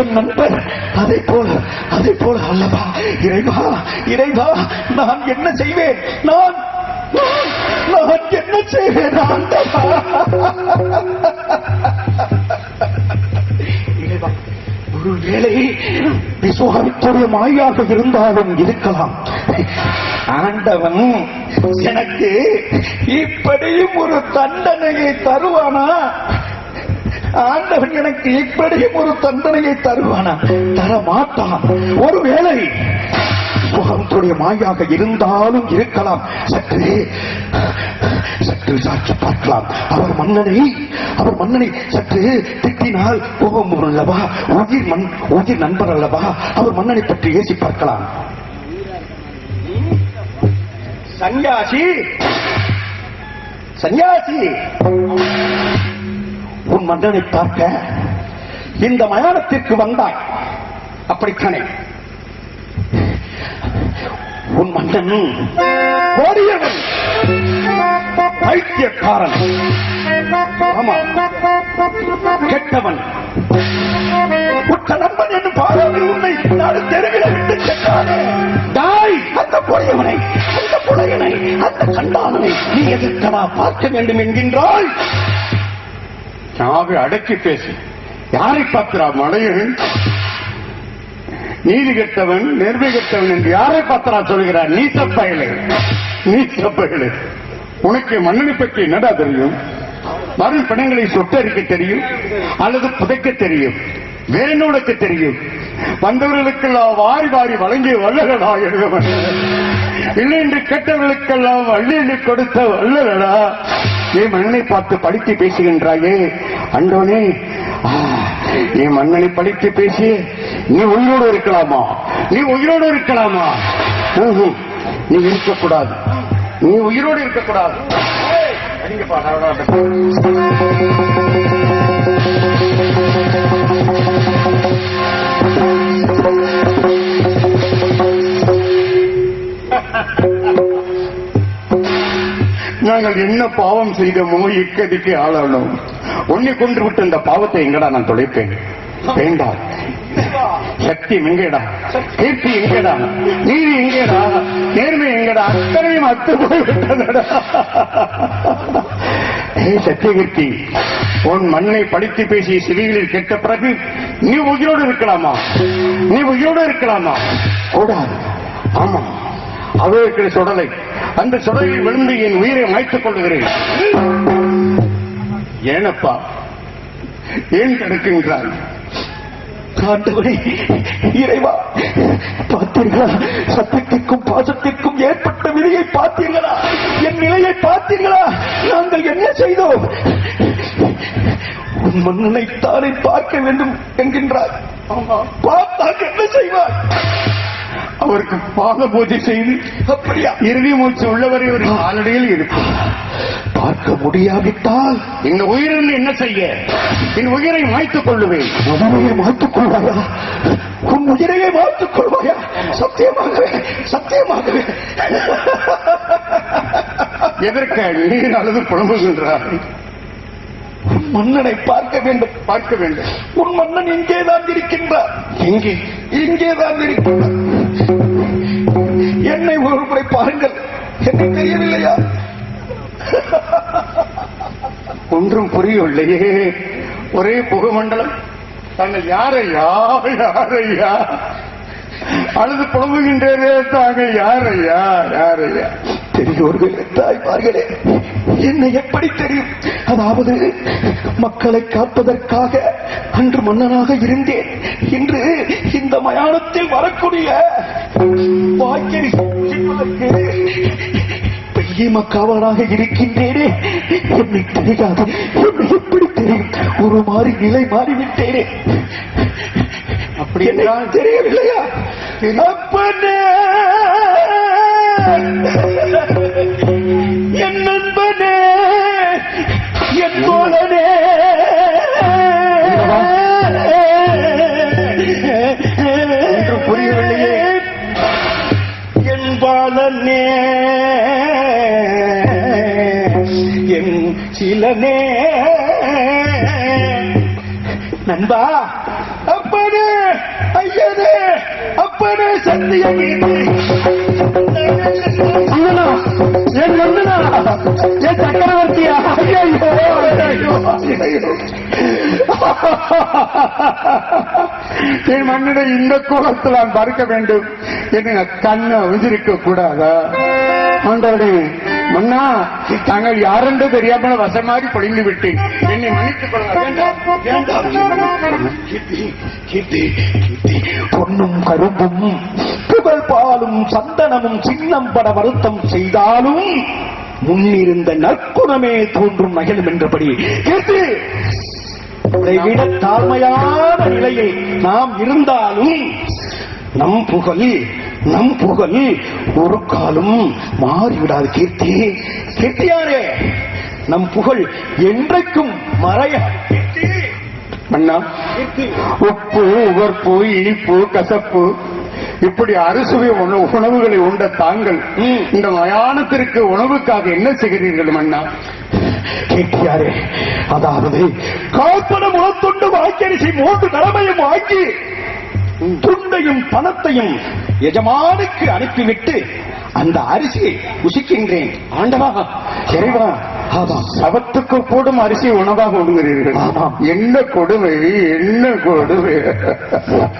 என் நண்பர் அதை போல அதை போல அல்லவா? இறைவா இறைவா நான் என்ன செய்வேன்? நான் நான், என்ன செய்வேன் ஆண்டவா? இறைவா ஒரு வேளை மாயாக இருந்தாலும் இருக்கலாம். ஆண்டவன் எனக்கு இப்படியும் ஒரு தண்டனையை தருவானா? ஆண்டவன் எனக்கு இப்படியும் ஒரு தண்டனையை தருவானா? தர மாட்டான் ஒருவேளை முகத்துடைய மாயாக இருந்தாலும் இருக்கலாம். சற்று சற்று சாட்சி பார்க்கலாம். அவர் மன்னனை அவர் மன்னனை சற்று திட்டினால் கோபம் அல்லவா உயிர் மண் உயிர் நண்பர் அல்லவா? அவர் மன்னனை பற்றி ஏசி பார்க்கலாம். சன்யாசி சன்யாசி உன் மன்னனை பார்க்க இந்த மயானத்திற்கு வந்தாய். அப்படித்தானே? உன் மன்னன் கோடியவன் பைத்தியக்காரன். ஆமா கெட்டவன். உற்ற நண்பன் என்னும் பாராவில் உன்னை நாடு தெருவில் விட்டு சென்றானே. தாய்! அந்த கொடியவனை அந்த புலையனை அந்த கண்டானனை நீ எதிர்க்கடா பார்க்க வேண்டும் என்கின்றாய். நாவை அடக்கி பேசு யாரை பார்க்கிறா மலையன் நீதி கெட்டவன் நேர்மை கெட்டவன் என்று யாரை பார்க்கிறா சொல்கிறார்? நீ தப்பயலே நீ தப்பயலே உனக்கு மன்னனை பற்றி என்னடா தெரியும்? மரண பிணங்களை சொட்டரிக்க தெரியும் அல்லது புதைக்க தெரியும் வேற உனக்கு தெரியும்? வந்தவர்களுக்கெல்லாம் வாரி வாரி வழங்கிய வல்லகடா எழுதவன். இல்லை என்று கெட்டவர்களுக்கெல்லாம் வள்ளி கொடுத்த வல்லகடா என் மண்ணை பார்த்து படித்து பேசுகின்றாயே? அண்டோனே என் மண்ணனை மன்னனை படித்து பேசி நீ உயிரோடு இருக்கலாமா? நீ உயிரோடு இருக்கலாமா? நீ இருக்கக்கூடாது. நீ உயிரோடு இருக்கக்கூடாது. நாங்கள் என்ன பாவம் செய்தோமோ இக்கதிக்கு ஆளானோம். உன்னை கொண்டு விட்டு இந்த பாவத்தை எங்கடா நான் தொலைப்பேன்? வேண்டாம் சக்தி எங்கேடா? கீர்த்தி எங்கேடா? நீதி எங்கேடா? நேர்மை எங்கடா? அத்தனையும் அத்து போய்விட்டதடா. ஏ சத்தியகீர்த்தி உன் மண்ணை படித்து பேசிய சிவிகளில் கெட்ட பிறகு நீ உயிரோடு இருக்கலாமா? நீ உயிரோடு இருக்கலாமா? கூடாது. ஆமா. அவர்களுக்கு சுடலை. அந்த சுடலில் விழுந்து என் உயிரை மாய்த்துக் கொள்ளுகிறேன். ஏனப்பா ஏன் கிடக்கின்றாய் ஆண்டவனே இறைவா பார்த்தீர்களா? சத்தியத்திற்கும் பாசத்திற்கும் ஏற்பட்ட விதியை பார்த்தீர்களா? என் நிலையை பார்த்தீர்களா? நாங்கள் என்ன செய்தோம்? உன் மன்னனை தானே பார்க்க வேண்டும் என்கின்றாய். பார்த்தால் என்ன செய்வாய்? அவருக்கு பாத பூஜை செய்து அப்படியா? இறுதி மூச்சு உள்ளவரை ஒரு காலடியில் இருக்கும் பார்க்க முடியாவிட்டால் இந்த உயிரில் என்ன செய்ய? என் உயிரை மாய்த்துக் கொள்ளுவேன். உயிரையை மாற்றிக் கொள்வாயா? உன் உயிரையை மாற்றிக் கொள்வாயா? சத்தியமாகவே சத்தியமாகவே. எதற்கு நீர் அல்லது புலம்புகின்றார் உன் மன்னனை பார்க்க வேண்டும். பார்க்க வேண்டும். உன் மன்னன் இங்கேதான் இருக்கின்றார். எங்கே? இங்கேதான் இருக்கின்றார். என்னை ஒரு முறை பாருங்கள். என்னை தெரியவில்லையா? ஒன்றும் புரியவில்லையே. ஒரே புகமண்டலம். தாங்கள் யாரையா யாரையா அழுது புலம்புகின்றதே தாங்கள் யாரையா யாரையா பெரியோர்களே தாய்மார்களே என்னை எப்படி தெரியும்? அதாவது மக்களை காப்பதற்காக அன்று மன்னனாக இருந்தேன். இன்று இந்த மயானத்தில் வரக்கூடிய பெய்யம காவலாக இருக்கின்றேனே. என்னை தெரியாது. என்னை எப்படி தெரியும்? ஒரு மாறி நிலை மாறிவிட்டேனே. அப்படி என்றால் தெரியவில்லையா? அப்பனே! என் நண்பனே என் தோழனே. புரியவில்லையே. என் பாலனே என் சிலனே. நண்பா அப்பனே ஐயனே அப்பனே சத்திய என் சக்கரவர்த்தியா? என் மன்னனை இந்த கோலத்தில் நான் பார்க்க வேண்டும் என்ன கண்ணு அவிஞ்சிருக்க கூடாதா? ஆண்டவனே மன்னா தாங்கள் யாரென்று தெரியாமல் வசமாறி பொழிந்து விட்டேன் என்னை மன்னித்துக் கொள்ள பொன்னும் கரும்பும் புகழ் பாலும் சந்தனமும் சின்னம் பட வருத்தம் செய்தாலும் முன்னிருந்த நற்குணமே தோன்றும் நகலும் என்றபடி கீர்த்தி விட தாழ்மையான நிலையில் நாம் இருந்தாலும் நம் புகழ் நம் புகழ் ஒரு காலம் மாறிவிடாது. கீர்த்தி கீர்த்தியாரே நம் புகழ் என்றைக்கும் மறைய. கீர்த்தி. கீர்த்தி. உப்பு உவர்ப்பு இனிப்பு கசப்பு இப்படி அறுசுவை உணவு- உணவுகளை உண்ட தாங்கள். இந்த மயானத்திற்கு உணவுக்காக என்ன செய்கிறீர்கள் மன்னா? கேட்கிறாரே அதாவது காப்பன முளத்துண்டு வாக்கரிசி மூன்று கடமையும் வாங்கி துண்டையும் பணத்தையும் எஜமானுக்கு அனுப்பிவிட்டு அந்த அரிசியை புசிக்கின்றேன் ஆண்டவா இறைவா சவத்துக்கு கூடும் அரிசி உணவாக உண்கிறீர்கள். என்ன கொடுமை என்ன கொடுமை.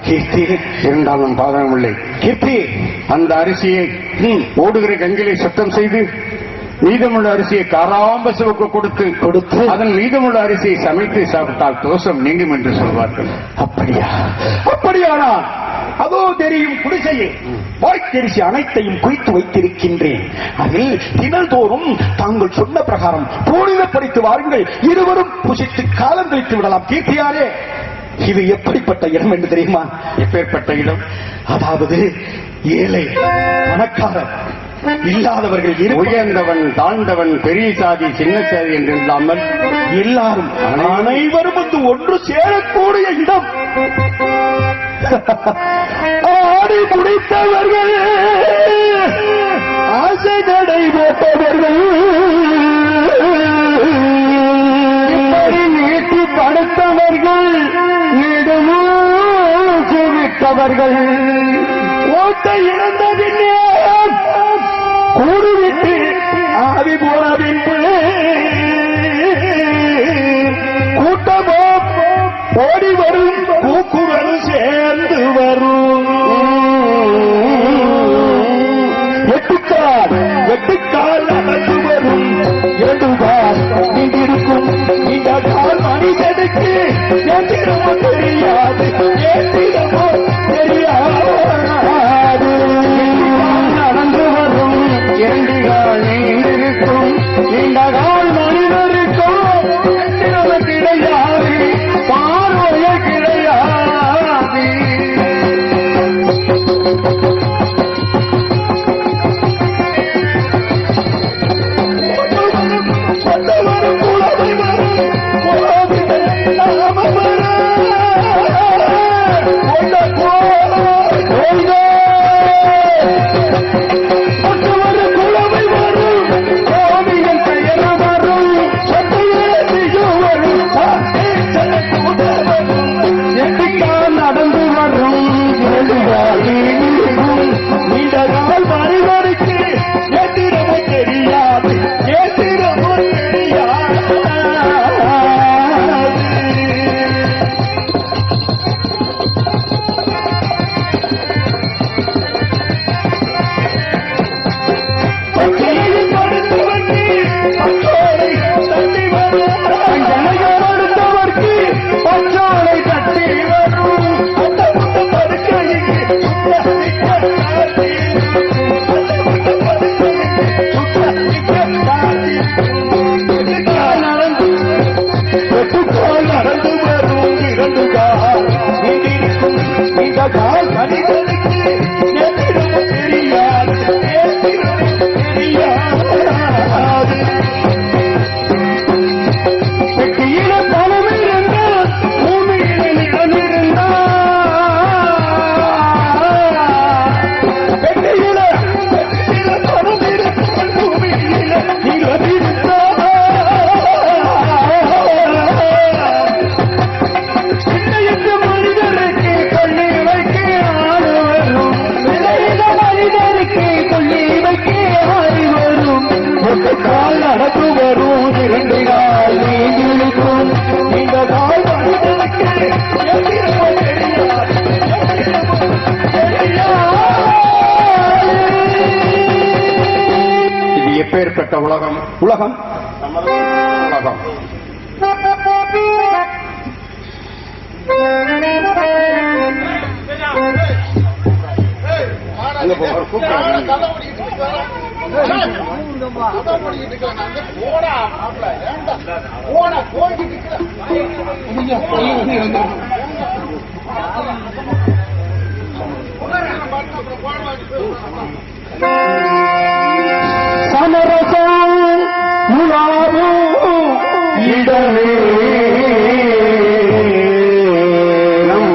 கீர்த்தி. இருந்தாலும் பாதகமில்லை. கீர்த்தி. அந்த அரிசியை ஓடுகிற கங்கிலை சுத்தம் செய்து மீதமுள்ள அரிசியை காராம்பசுவுக்கு கொடுத்து கொடுத்து. அதன் மீதமுள்ள அரிசியை சமைத்து சாப்பிட்டால் தோஷம் நீங்கும் என்று சொல்வார்கள். அப்படியா? அப்படியானால் அதோ தெரியும் குடிசையில் வாய்க்கரிசி அனைத்தையும் குறித்து வைத்திருக்கின்றேன். அதில் தினந்தோறும் தாங்கள் சொன்ன பிரகாரம் பூனிதப்படுத்தி வாருங்கள். இருவரும் புசித்து காலம் கழித்து விடலாம். கீர்த்தியாரே இது எப்படிப்பட்ட இடம் என்று தெரியுமா? எப்பேற்பட்ட இடம்? அதாவது ஏழை பணக்காரர் இல்லாதவர்கள் உயர்ந்தவன் தாழ்ந்தவன் பெரிய சாதி சின்ன சாதி என்று இல்லாமல் எல்லாரும் அனைவரும் வந்து ஒன்று சேரக்கூடிய இடம். ஆடி முடித்தவர்கள் ஆசை கடை போட்டவர்கள் இப்படி நீட்டி படுத்தவர்கள் நெடுமூச்சு விட்டவர்கள் எனக்கு மனிதனுக்கு எந்திரமோ தெரியாது எந்திரமோ தெரியாது நடந்து வரும் இரண்டு நீண்டிருக்கும் நீண்டகால் மனிதருக்கும் எந்திரம கிடையாது பார்வையை நடந்து வரும் இரண்டு கால் நீங்களுக்கும் இந்த கால் இது எப்பேற்பட்ட உலகம்? உலகம்? உலகம். அங்க போற கூப்பிட்டு சமரசம் உலாவும் இடமே நம்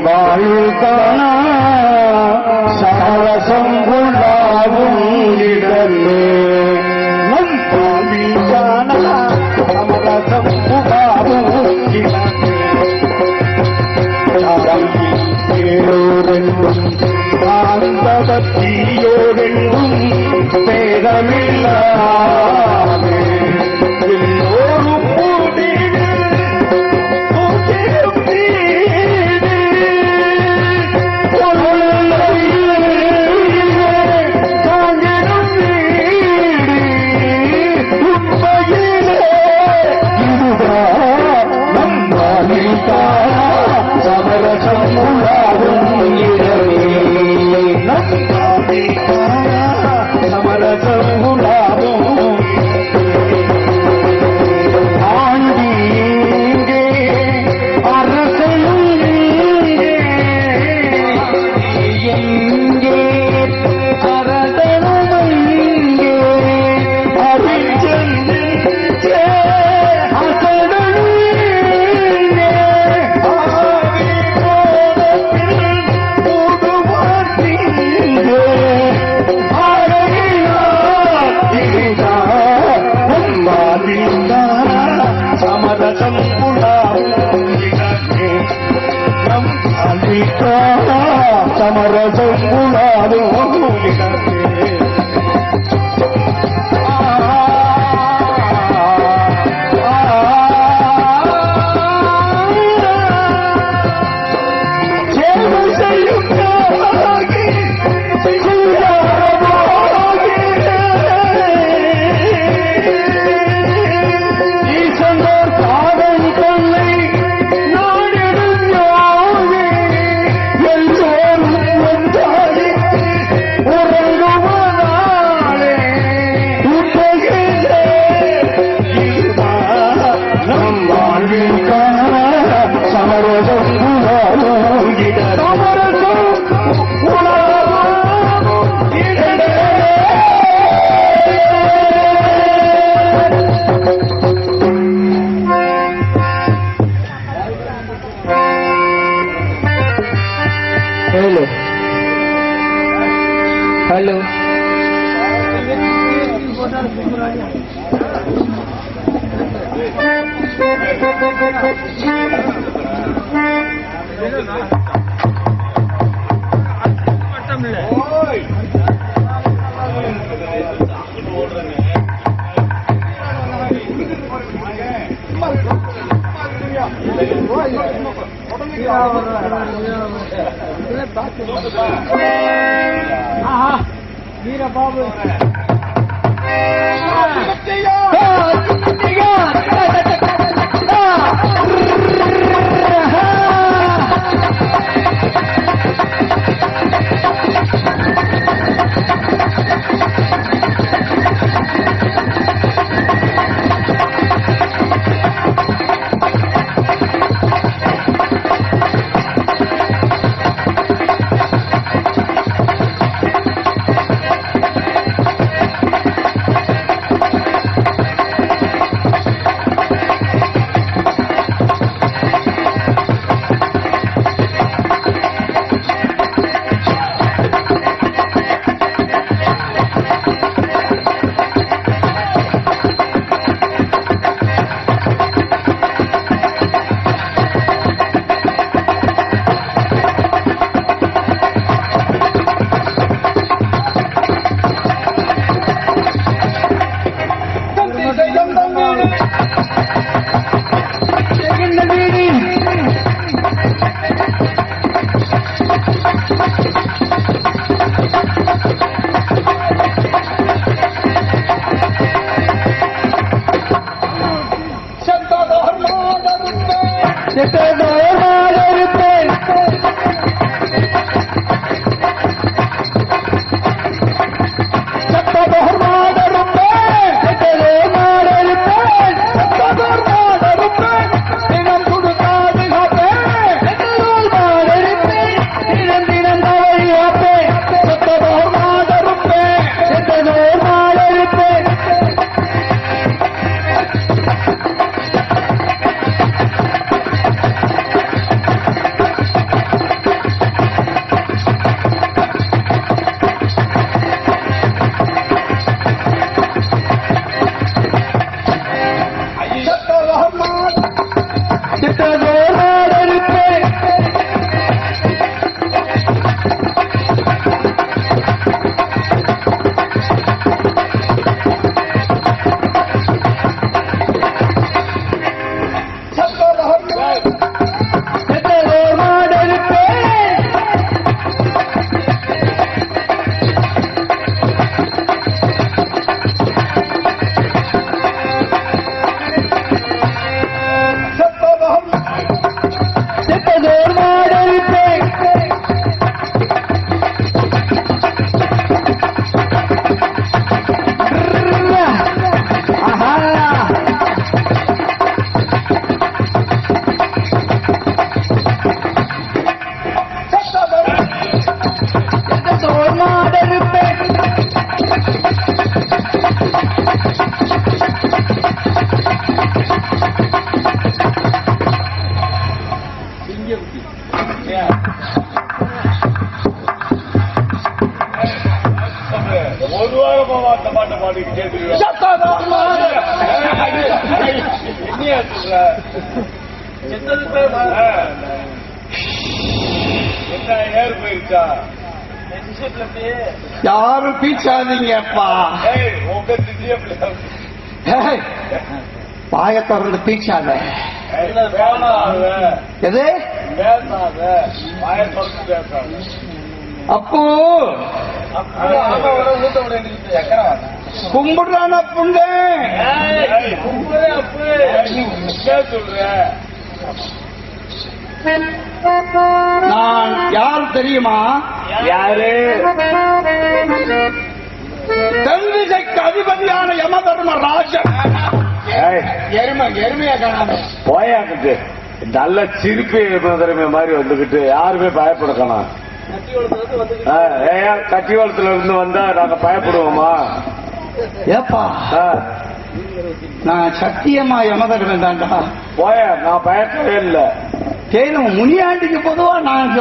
வீரபாபு. ஏறு போயிருச்சா? யாரும் பீச்சாதீங்கப்பா. வாய திறந்து பீச்சாத. எது? அப்போ. கும்பிடுறான புண்டே? ஏய், உங்களே அப்பு. என்ன சொல்ற? நான் யார் தெரியுமா? யாரு? தென்திசைக்கு அதிபதியான யம தர்மராஜன் எருமை எருமையா காணாம. போயாக்கிட்டு நல்ல சிரிப்பு திறமை மாதிரி வந்துகிட்டு யாருமே பயப்படக்கணும் ஏன் கட்டிவளத்துல இருந்து வந்தா நாங்க பயப்படுவோமா? ஏப்பா. நான் சத்தியமா யம தர்மன் தான்டா. போய நான் பயப்படவே இல்லை. தேனும் முனியாண்டிக்கு பொதுவா நான்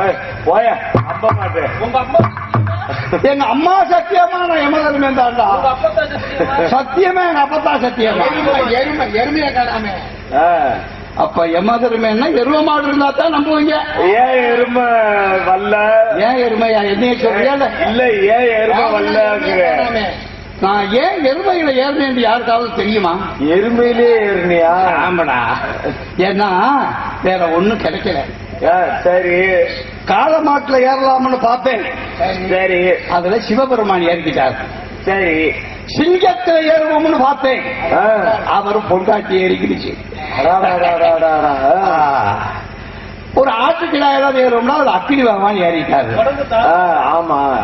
ஏய், போய மாட்டேன் உங்க அம்மா எங்க அம்மா சத்தியமா நான் யம தர்மன் தான்டா. சத்தியமா? எங்க அப்பத்தா சத்தியமா? எருமை எருமையா காணாம அப்ப யம தர்மன்னா எருவ மாடு இருந்தா தான் நம்புவீங்க. ஏன் எருமை வல்ல? ஏன் எருமையா? என்னைய சொல்றியா? இல்ல? ஏன் எருமை வல்லங்கிற. நான் ஏன் எருமைகளை ஏறினேன் யாருக்காவது தெரியுமா? எருமையிலே ஏறினியா? ஆமாடா. ஏன்னா வேற ஒண்ணும் கிடைக்கல. சரி. காலமாட்டுல ஏறலாம்னு பார்த்தேன். சரி. அதுல சிவபெருமான் ஏறிக்கிட்டார். சரி. சிங்கத்துல ஏறுவோம்னு பார்த்தேன். ஆ. அவர் பொண்டாட்டி ஏறிக்கிடுச்சு. ஒரு ஆட்டுக்கிடாயெல்லாம் ஏறுவோம்னா அது அக்கினி பகவான் ஏறிட்டாரு. ஆ, ஆமா.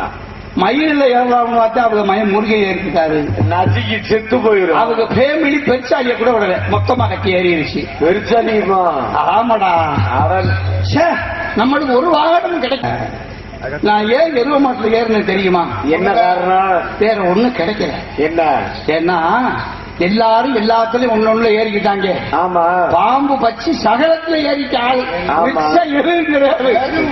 மயிலில் ஏறலாம்னு பார்த்தா அவங்க மயம் முருகை ஏறிக்கிட்டாரு நசுக்கி செத்து போயிரும். அவங்க ஃபேமிலி பெருசாலிய கூட விடல. மொத்தமா கட்டி ஏறிடுச்சு. பெருசலியுமா ஆமாடா. அவன் ச்சே, நம்மளுக்கு ஒரு வாகனம் கிடைக்கும் நான் ஏன் எருவ மாட்டுல ஏறினேன் தெரியுமா? என்ன காரணம்? வேற ஒண்ணும் கிடைக்கல. என்ன? ஏன்னா எல்லாரும் எல்லாத்துலயும் ஒண்ணு ஏறிக்கிட்டாங்க. ஆமா. பாம்பு பச்சி சகலத்துல ஏறிட்டாள். கிடையாது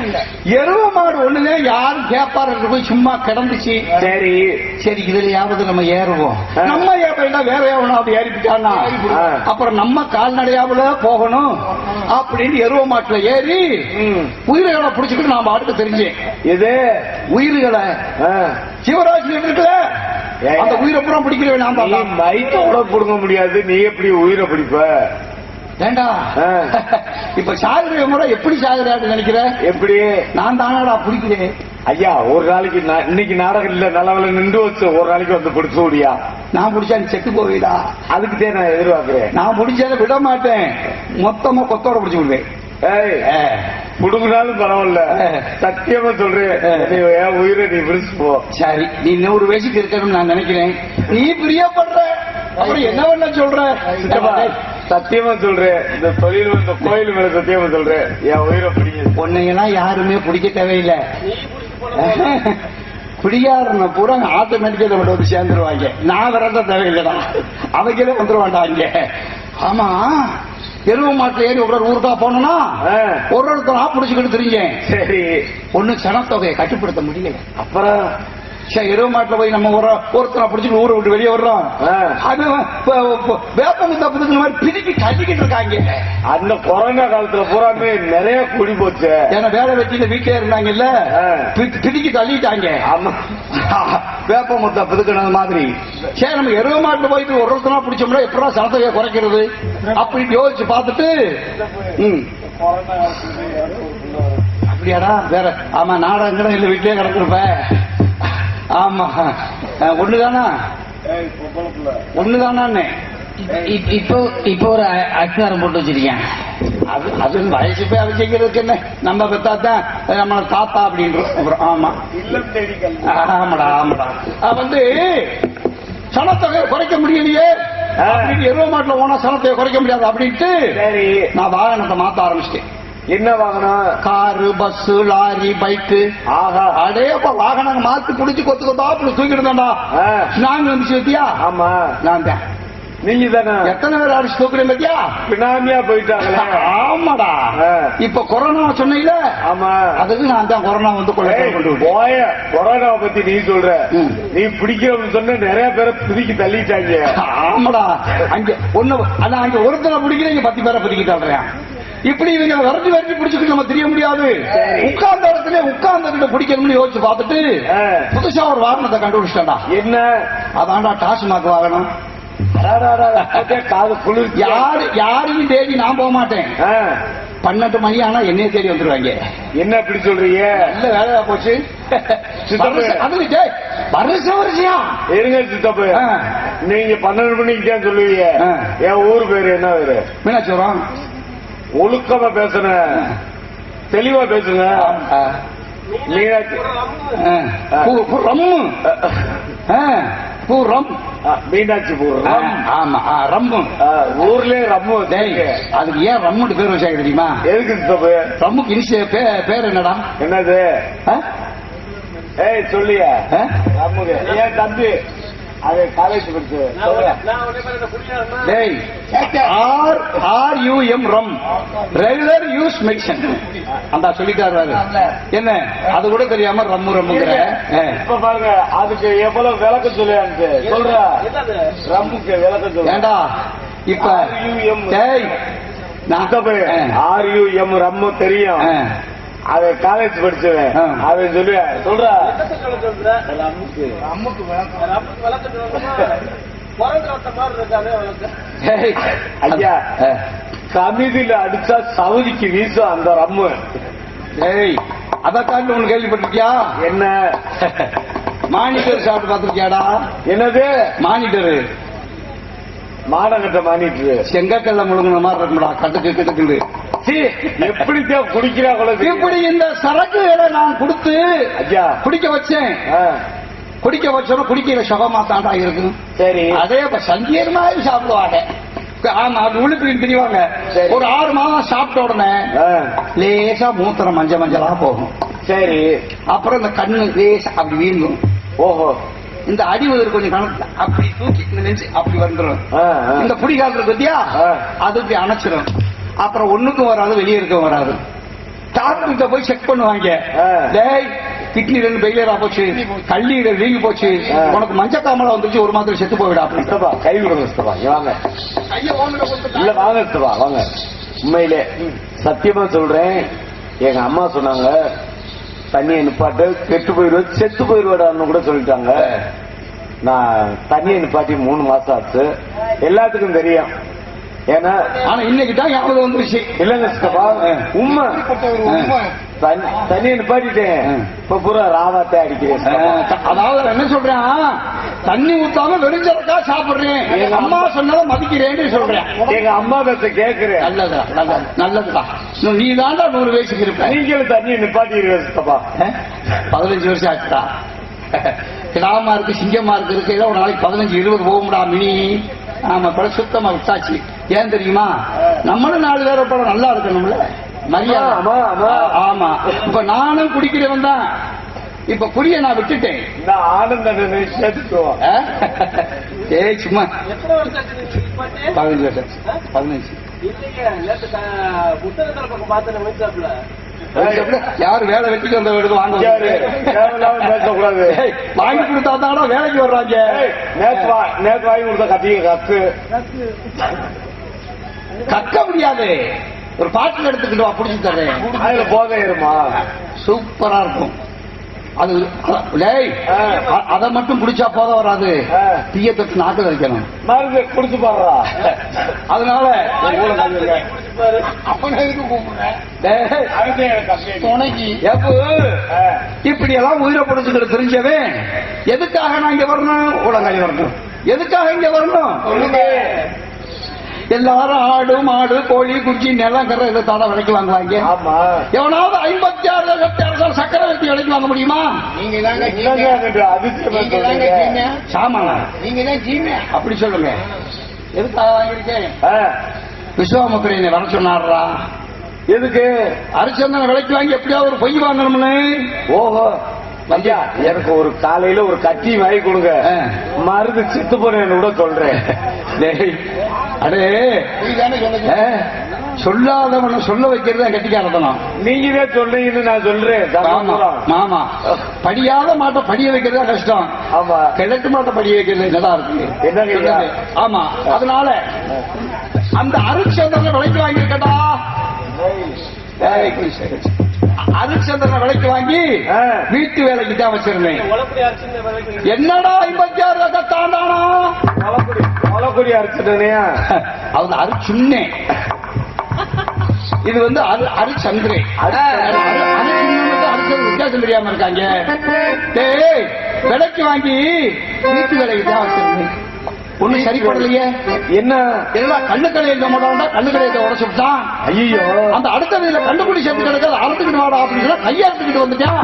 எருவ மாடு ஒண்ணுதான் யாரும் கேப்பாரு போய் சும்மா கிடந்துச்சு. சரி. சரி இதுலயாவது நம்ம ஏறுவோம். நம்ம ஏறா வேற எவனாவது ஏறிக்கிட்டானா ஆ. அப்புறம் நம்ம கால்நடையாவுல போகணும். அப்படின்னு எருவ மாட்டுல ஏறி. உயிர்களை புடிச்சுக்கிட்டு நான் பாட்டுக்கு தெரிஞ்சேன். இது உயிர்களை. சிவராஜ் இருக்குல்ல. அந்த உயிரை பூரா பிடிக்கிறவன் நான் மைத்த கூட புடுங்க முடியாது. நீ எப்படி உயிரை பிடிப்ப? ஏண்டா. இப்ப சாகுற முறை எப்படி சாகுறான்னு நினைக்கிற? எப்படி? நான் தானடா பிடிக்கிறேன். ஐயா ஒரு நாளைக்கு இன்னைக்கு நாடகம் இல்ல. நல்லவள நின்று வச்சு ஒரு நாளைக்கு வந்து பிடிச்சு முடியா நான் பிடிச்சா நீ செத்து போவீடா. அதுக்கு தான் நான் எதிர்பார்க்கிறேன். நான் பிடிச்சதை விட மாட்டேன். மொத்தமா கொத்தோட பிடிச்சு விடுவேன். ஏய். புடுங்கினாலும் பரவாயில்ல. சத்தியமா சொல்றேன். நீ என் உயிரை நீ பிடிச்சு போ சரி நீ நூறு வயசுக்கு இருக்கணும்னு நான் நினைக்கிறேன். நீ பிரியப்படுற. அப்புறம் என்ன பண்ண சொல்ற. சத்தியமா சொல்றேன். இந்த தொழில் இந்த கோயில் மேல சத்தியமா சொல்றேன். என் உயிரை பிடிங்க. உன்னையெல்லாம் யாருமே பிடிக்க தேவையில்லை. குடியாரன பூரா ஆட்டோமேட்டிக்கா நம்ம வந்து சேர்ந்துருவாங்க. நான் விரட்ட தேவையில்லைடா அவங்களே வந்துருவாண்டா இங்க ஆமா எருவ மாட்டுல ஏறி ஒரு ஊருக்கா போனோம்னா. ஒரு ஒருத்தரா புடிச்சுக்கிட்டு தெரிஞ்சேன். சரி. ஒண்ணு சனத்தொகையை கட்டுப்படுத்த முடியல. அப்புறம்? சரி எருவ மாட்டுல போய் நம்ம ஒரு ஒருத்தரை பிடிச்சிட்டு ஊரை விட்டு வெளியே வர்றோம். அது வேப்பமுத்த புதுக்குற மாதிரி பிரிக்கி கட்டிக்கிட்டு இருக்காங்க அந்த கொரோனா காலத்துல பூராமே நிறைய குடி போச்சு. ஏன்னா வேலை வெட்டியில வீட்டுல இருந்தாங்கல்ல? ஆ. பி- பிடிக்கி தள்ளிட்டாங்க. ஆமா. வேப்ப முத்த பிதுக்கினது மாதிரி. சரி நம்ம எருவ மாட்டுல போயிட்டு ஒரு ஒருத்தனா பிடிச்சோம்னா எப்படா சனத்தையை குறைக்கிறது? அப்படின்னு யோசிச்சு பார்த்துட்டு ம். அப்படியாடா வேற ஆமா நாடகம் இல்ல வீட்லயே கிடக்குறப்ப ஆமா. ஒண்ணுதானா? ஒண்ணுதானே இப்- இப்போ இப்போ ஒரு அ- அக்ஷரம் போட்டு வச்சிருக்கேன். அது அது வயசு போய் அது செய்யறதுக்கு என்ன? நம்ம பெத்தாத்தான் நம்ம தாத்தா அப்படின்றோம் ஆமா. ஆமாடா ஆமாடா. வந்து சனத்தொகை குறைக்க முடியலையே. அப்படின்னு எருவ மாட்டுல போனா சனத்தொகை குறைக்க முடியாது அப்படின்ட்டு நான் வாகனத்தை மாத்த ஆரம்பிச்சிட்டேன். என்ன வாங்கணும் காரு பஸ் லாரி பைக்கு. ஆஹா. அடே வாகனம் மாத்தி புடிச்சு கொத்து கொத்தா அப்படி தூக்கிட்டு இருந்தாண்டா ஆ. நான் வந்துச்சு வத்தியா ஆமா. நான் தான் நீங்க தானே? எத்தனை பேர் அடிச்சு தூக்குறேன் பத்தியா? பினாமியா போயிட்டாங்களே. ஆமாடா. இப்ப கொரோனா சொன்னீங்களே? ஆமா. அதுக்கு நான் தான் கொரோனா வந்து. போய கொரோனாவை பத்தி நீ சொல்ற. நீ பிடிக்கிறவன்னு சொன்ன நிறைய பேரை பிடிக்கி தள்ளிட்டாங்க. ஆமாடா. அங்க ஒண்ணு அதான் அங்க ஒருத்தரை பிடிக்கிறீங்க பத்து பேரை பிடிக்க தள்ளுறேன். இப்படி இவங்க விரட்டி விரட்டி பிடிச்சிட்டு நம்ம தெரிய முடியாது. உட்கார்ந்த இடத்துல உட்கார்ந்து பிடிக்கணும்னு யோசிச்சு பார்த்துட்டு. புதுசா ஒரு வாகனத்தை கண்டுபிடிச்சிட்டா என்ன? அதான்டா டாஸ்மாக் வாகனம். காது குளிர்ச்சி. யாரு யாரையும் தேடி நான் போக மாட்டேன். பன்னெண்டு மணி ஆனா என்னைய தேடி வந்துருவாங்க. என்ன இப்படி சொல்றீங்க? நல்ல வேலையா போச்சு. அது டேய், வருஷம் இருங்க சித்தப்பு. நீங்க பன்னெண்டு மணிக்கு தான் சொல்லுவீங்க. என் ஊர் பேரு என்ன பேரு மீனாட்சிபுரம். ஒழுக்கமா பேசுன. தெளிவா பேசுங்க. மீனாட்சி பூ- பூ பூ ரம். ஆ, மீனாட்சிபுரம் ஆ, ஆமா. ரம்மு ஊர்லயே ரம்மு. அதுக்கு ஏன் ரம்முன்னு பேர் வச்சாங்க தெரியுமா? எதுக்கு ரம்முக்கு இனிஷிய பே- பேர் என்னடா? என்னது? ஏய் சொல்லியா? ரம்முக்கு. ஏன் தம்பி. அது காலேஜ் படிச்சு. டேய் are are you M rum regular use medicine அந்த சொல்லிட்டாரு. என்ன? அது கூட தெரியாம ரம்மு ரம்முங்கிற. இப்ப பாருங்க அதுக்கு எவ்வளவு விளக்கம் சொல்லியான்னு சொல்ற. ரம்முக்கு விளக்கம் சொல்ல. ஏண்டா? இப்ப. ஆர் யூ எம் ரம்மு தெரியும். அது காலேஜ் படிச்சவன். அவன் சொல்லு சொல்ற. ஐயா. கமிதியில அடிச்சா சவுதிக்கு வீசும் அந்த ரம்மு. டேய் அத தாண்டி ஒண்ணு கேள்விப்பட்டிருக்கியா? என்ன? மானிட்டர் சாப்பிட்டு பாத்திருக்கியாடா என்னது? மானிட்டர். மாடகட்ட மானிட்டு செங்கக்கல்ல முழுங்கின மாதிரி இருக்கும்டா கட்டுக்கு கிட்டுக்குண்டு. சீ, எப்படித்தான் குடிக்கிறா குழந்தை இப்படி இந்த சரக்குகளை நான் கொடுத்து ஐயா. குடிக்க வச்சேன். குடிக்க வச்சோம் குடிக்கிற சுகமா தாண்டா இருக்கும் சரி. அதே இப்ப மாதிரி சாப்பிடுவாங்க. ஆமா தெரிவாங்க சரி. ஒரு ஆறு மாதம் சாப்பிட்ட உடனே லேசா மூத்திரம் மஞ்சள் மஞ்சளா போகும். சரி. அப்புறம் இந்த கண்ணு லேசா அப்படி வீங்கும் ஓஹோ. இந்த அடி உதறு கொஞ்சம் கணக்கு அப்படி தூக்கி நெஞ்சு அப்படி வந்துடும். இந்த புடி காலத்துல பத்தியா. அது இப்படி அணைச்சிடும் அப்புறம் ஒண்ணுக்கும் வராது வெளியே இருக்கவும் வராது. டாக்டர்கிட்ட போய் செக் பண்ணுவாங்க. கிட்னி ரெண்டு ஃபெயிலியரா போச்சு. கல்லீரல் வீங்கி போச்சு. உனக்கு மஞ்சக்காமல வந்துருச்சு ஒரு மாதம் செத்து போயிடா அப்படி சித்தப்பா கை விடுங்க வாங்க. இல்ல வாங்க சித்தப்பா வாங்க. உண்மையிலே சத்தியமா சொல்றேன். எங்க அம்மா சொன்னாங்க தண்ணியை நிப்பாட்டு கெட்டு போயிடுவது செத்து போயிடுவாடான்னு கூட சொல்லிட்டாங்க. நான் தண்ணியை நிப்பாட்டி மூணு மாசம் ஆச்சு. எல்லாத்துக்கும் தெரியும். ஏன்னா ஆனா இன்னைக்கு தான் ஞாபகம் வந்துருச்சு. இல்லங்க சித்தப்பா உண்மை. தண்ணி- நிப்பாட்டிட்டேன். இப்ப பூரா ராவாத்தே அடிக்கிறேன். அதாவது என்ன சொல்றேன்? தண்ணி ஊத்தாம வெறிஞ்சறக்கா சாப்பிடுறேன். எங்க அம்மா சொன்னதை மதிக்கிறேன்னு சொல்றேன். எங்க அம்மா பேச கேக்குறேன். நல்லது நல்லதுடா. இன்னும் நீ தாண்டா நூறு வயசுக்கு இருப்ப நீங்களும் சித்தப்பா அஹ், பதினஞ்சு வருஷம் ஆச்சுடா. கிடாமா இருக்கு சிங்கமா இருக்கு ஏதோ ஒரு நாளைக்கு பதினஞ்சு இருபது போகும்டா மினி. ஆமா பட சுத்தமா விட்டாச்சு. ஏன் தெரியுமா? நம்மளும் நாலு பேரை படம் நல்லா இருக்கணும்ல? மரியாதை. ஆமா, ஆமா. ஆமா. இப்ப நானும் குடிக்கிறவன் தான். இப்ப குடிய நான் விட்டுட்டேன்? ஏய் சும்மா. பதினஞ்சு வருஷம். பதினஞ்சு. யாரு வேலை வெட்டிக்கு வந்த வீடுக்கு வாங்க பேசக்கூடாது. ஏய், வாங்கி கொடுத்தா தானே வேலைக்கு வர்றாங்க? ஏய், நேத்து வா- நேத்து வாங்கி கொடுத்த கத்திய கத்து. கக்க முடியாது. ஒரு பாட்டில் எடுத்துக்கிட்டு வா புடிச்சு தர்றேன் அதுல போதை இருமா சூப்பரா இருக்கும். அது. அ- அதை மட்டும் குடிச்சா போத வராது. தீய தொட்டு நாக்கு வைக்கணும் மருந்து குடிச்சு பாடுறா அதனால துணைக்கு. இப்படி எல்லாம் உயிரை பிடிச்சுக்கிட்டு தெரிஞ்சவன் எதுக்காக நான் இங்க வரணும்? உலகாளி வரணும் எதுக்காக இங்க வரணும் எல்லாரும் ஆடு மாடு கோழி குச்சி நிலம் கரை இதை தாட விலைக்கு வாங்குவாங்க ஆமா. எவனாவது ஐம்பத்தி ஆறு லட்சத்தி அரசால் சக்கரை வெட்டி விலைக்கு வாங்க முடியுமா? என்னங்க அங்கிட்டு அதிசயமா சொல்றீங்க? சாமானா. அப்படி சொல்லுங்க. எதுக்காக வாங்கியிருக்கேன் ஆ, விஸ்வாமுத்திரையனை வர சொன்னாரா எதுக்கு? அரிச்சந்தன விலைக்கு வாங்கி எப்படியாவது ஒரு பொய் வாங்கணும்னு? ஓஹோ. ஐயா எனக்கு ஒரு காலையில ஒரு கட்டி வாங்கி கொடுங்க. மருந்து செத்து போனேன்னு கூட சொல்றேன். டேய், அடே. சொல்லாதவன சொல்ல வைக்கிறது கட்டிக்காரத்தனம் நீங்க தான்? சொல்றீங்கன்னு நான் சொல்றேன். ஆமா படியாத மாட்டை படிய வைக்கிறது தான் கஷ்டம். ஆமா. கிழக்கு மாட்டை படிய வைக்கிறது நல்லா இருக்கு? ஐயா? ஆமா அதனால அந்த அருட்சந்திரனை விலைக்கு வாங்கியிருக்கடா அருட்சந்திரனை விலைக்கு வாங்கி. வீட்டு வேலைக்கு தான் வச்சிருந்தேன். என்னடா ஐம்பத்தி ஆறு தாண்டானா மலக்குடி மலக்குடி அரைச்சிட்டனையா அது அருச்சுன்னே இது வந்து அரு அருச்சந்திரே. அருச்சந்திரன் வித்தியாசம் தெரியாம இருக்காங்க. டேய் விலைக்கு வாங்கி வீட்டு வேலைக்கு தான் வச்சிருந்தேன். ஒண்ணு சரிப்படலையே என்ன? எல்லாம் கண்ணு கலையை மாட்டான்டா கண்ணு கலையை உடச்சு விட்டான் ஐயோ அந்த அடுத்த வீதியில கண்டுபிடி சேர்த்து கிடக்காது அறுத்துக்கிட்டு வாடா அப்படின்னு கையை அறுத்துக்கிட்டு வந்துட்டான்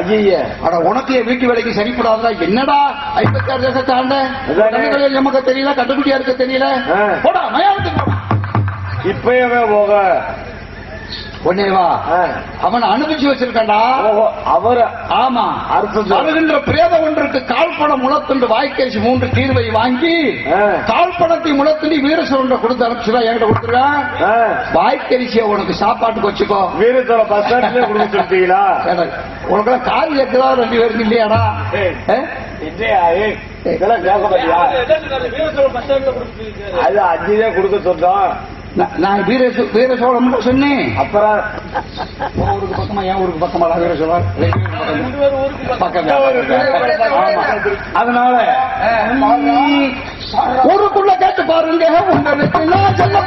ஐய அட உனக்கு வீட்டு வேலைக்கு சரிப்படாதா என்னடா? ஐம்பத்தி ஆறு தேசத்தை ஆண்ட. கண்ணு கலையில் நமக்கு தெரியல கண்டுபிடியா இருக்க தெரியல. போடா மயானத்துக்கு இப்பயவே போக. உடனே வா ஆ. அவன் அனுப்பிச்சு வச்சிருக்கான்டா ஓஹோ, அவர் ஆமா. வருகின்ற பிரேத ஒன்றுக்கு கால்பணம் முளத்துண்டு வாய்க்கரிசி மூன்று தீர்வை வாங்கி ஆ. கால்பணத்தை முளத்துண்டி வீரசுரண்ட கொடுத்து அனுப்பிச்சுடா என்கிட்ட கொடுத்துருக்கேன் வாய்க்கரிசியை உனக்கு சாப்பாட்டுக்கு வச்சுக்கோ வீரத்தோட பஸ் ஸ்டாண்ட்ல கொடுக்க சொல்லிட்டீங்களா உனக்கு கால் எக்குதா ரெண்டு பேருக்கு இல்லையாடா இதெல்லாம் கேட்க மாட்டியா அது அஞ்சுதான் கொடுக்க சொன்னோம் நான் வீர வீர சோழம் சொன்னேன். அப்புறம் ஊருக்கு பக்கமா என் ஊருக்கு பக்கமா வீர சோழம். அதனால ஊருக்குள்ள கேட்டு பாருங்க. உங்களுக்கு நான் சொல்ல